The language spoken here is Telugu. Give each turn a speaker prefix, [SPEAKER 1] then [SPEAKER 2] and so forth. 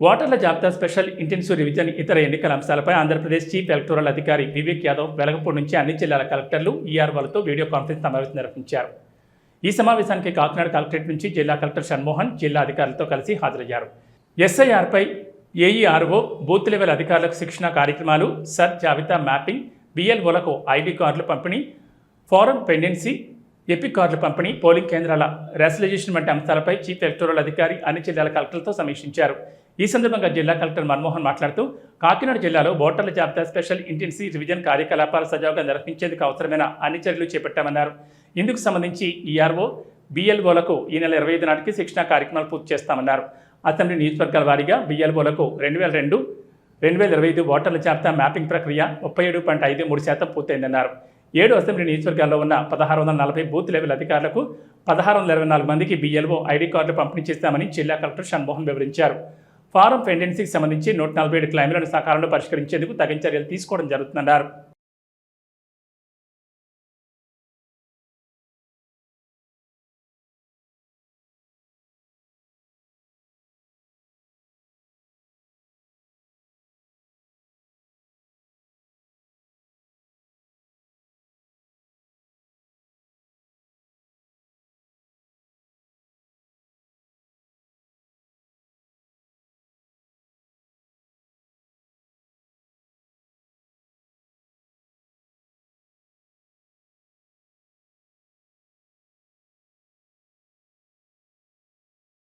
[SPEAKER 1] ఓటర్ల జాబితా స్పెషల్ ఇంటెన్సివ్ రివిజన్ ఇతర ఎన్నికల అంశాలపై ఆంధ్రప్రదేశ్ చీఫ్ ఎలక్టోరల్ అధికారి వివేక్ యాదవ్ వెలగపూడి నుంచి అన్ని జిల్లాల కలెక్టర్లు ఈఆర్ఓలతో వీడియో కాన్ఫరెన్స్ సమావేశం నిర్వహించారు. ఈ సమావేశానికి కాకినాడ కలెక్టరేట్ నుంచి జిల్లా కలెక్టర్ షణ్మోహన్ జిల్లా అధికారులతో కలిసి హాజరయ్యారు. ఎస్ఐఆర్పై ఏఈఆర్ఓ బూత్ లెవెల్ అధికారులకు శిక్షణ కార్యక్రమాలు సర్ జాబితా మ్యాపింగ్ బిఎల్ఓలకు ఐడి కార్డుల పంపిణీ ఫారం పెండెన్సీ ఎపిక్ కార్డుల పంపిణీ పోలింగ్ కేంద్రాల రేషనలైజేషన్ వంటి అంశాలపై చీఫ్ ఎలక్టోరల్ అధికారి అన్ని జిల్లాల కలెక్టర్లతో సమీక్షించారు. ఈ సందర్భంగా జిల్లా కలెక్టర్ మన్మోహన్ మాట్లాడుతూ కాకినాడ జిల్లాలో ఓటర్ల జాబితా స్పెషల్ ఇంటెన్సీ రివిజన్ కార్యకలాపాలు సజావుగా నిర్వహించేందుకు అవసరమైన అన్ని చర్యలు చేపట్టామన్నారు. ఇందుకు సంబంధించి ఈఆర్ఓ బిఎల్ఓలకు ఈ నెల ఇరవై ఐదు నాటికి శిక్షణ కార్యక్రమాలు పూర్తి చేస్తామన్నారు. అసెంబ్లీ నియోజకవర్గాల వారీగా బిఎల్ఓలకు రెండు వేల రెండు రెండు వేల ఇరవై ఐదు ఓటర్ల జాబితా మ్యాపింగ్ ప్రక్రియ ముప్పై ఏడు పాయింట్ ఐదు మూడు శాతం పూర్తయిందన్నారు. ఏడు అసెంబ్లీ నియోజకవర్గాల్లో ఉన్న పదహారు వందల నలభై బూత్ లెవెల్ అధికారులకు పదహారు వందల ఇరవై నాలుగు మందికి బిఎల్ఓ ఐడి కార్డులు పంపిణీ చేస్తామని జిల్లా కలెక్టర్ షణ్మోహన్ వివరించారు. ఫారం పెండెన్సీకి సంబంధించి నూట నలభై ఏడు క్లైమ్లను సకాలంలో పరిష్కరించేందుకు తగిన చర్యలు తీసుకోవడం జరుగుతుందన్నారు.